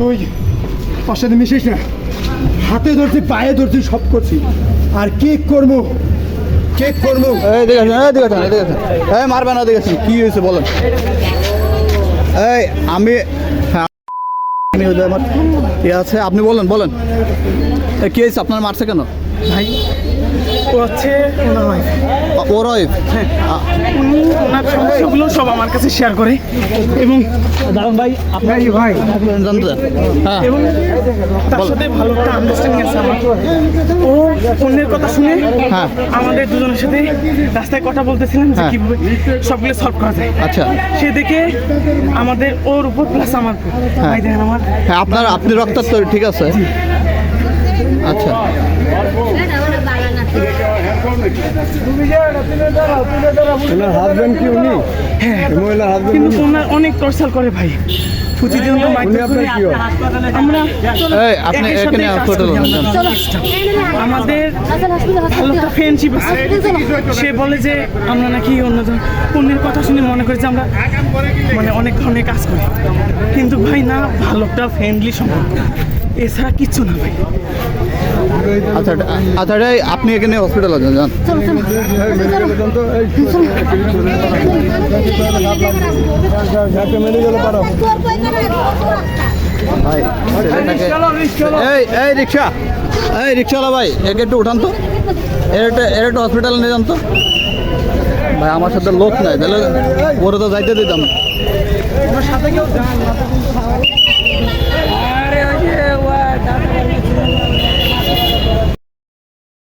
তুই ওর সাথে মিশিস না। হাতে ধরছি পায়ে ধরছি সব করছি। আর কেক করব? কেক করব? এই দেখেছেন এই দেখেছেন এই দেখেছেন এই মারবেন না দেখেছেন কি হয়েছে বলেন। এই আমি হ্যাঁ আমার ইয়ে আছে আপনি বলেন বলেন। কি হয়েছে? আপনার মারছে কেন? ভাই ও হচ্ছে ওনার wife। ওর ওয়াইফ সমস্যাগুলো সব আমার কাছে শেয়ার করে। এবং দারুণ ভাই আপনার ভাই? হ্যাঁ। এবং তার সাথে ভালো একটা আন্ডারস্ট্যান্ডিং আছে আমার। ও অন্যের কথা শুনে হ্যাঁ। আমাদের দুজনের সাথে রাস্তায় কথা বলতেছিলাম যে হ্যাঁ। কীভাবে সবগুলো সলভ করা যায়। আচ্ছা। সে দেখে আমাদের ওর উপর প্লাস আমার হ্যাঁ। ভাই দেখেন আমার। হ্যাঁ আপনার আপনি রক্তাক্ত ঠিক আছে। আচ্ছা। হাজবেন্ড কি উনি? মহিলা হাজবেন্ড কিন্তু ওনার অনেক টর্চার করে ভাই। আমরা আপনি এখানে। আমাদের ভালো একটা ফ্রেন্ডশিপ আছে। সে বলে যে আমরা নাকি অন্যজন অন্যের কথা শুনে মনে করি যে আমরা মানে অনেক ধরনের কাজ করি। কিন্তু ভাই না ভালো একটা ফ্রেন্ডলি সম্পর্ক। এছাড়া কিচ্ছু না ভাই। আচ্ছা আচ্ছা আপনি এখানে হসপিটাল আছেন, যান। ভাই এই এই রিক্সা, এই রিক্সাওয়ালা ভাই, একে একটু উঠান তো। এর একটা এর একটা হসপিটাল নিয়ে যান তো। ভাই, আমার সাথে লোক নাই, তাহলে ওরা তো যাইতে দিতাম।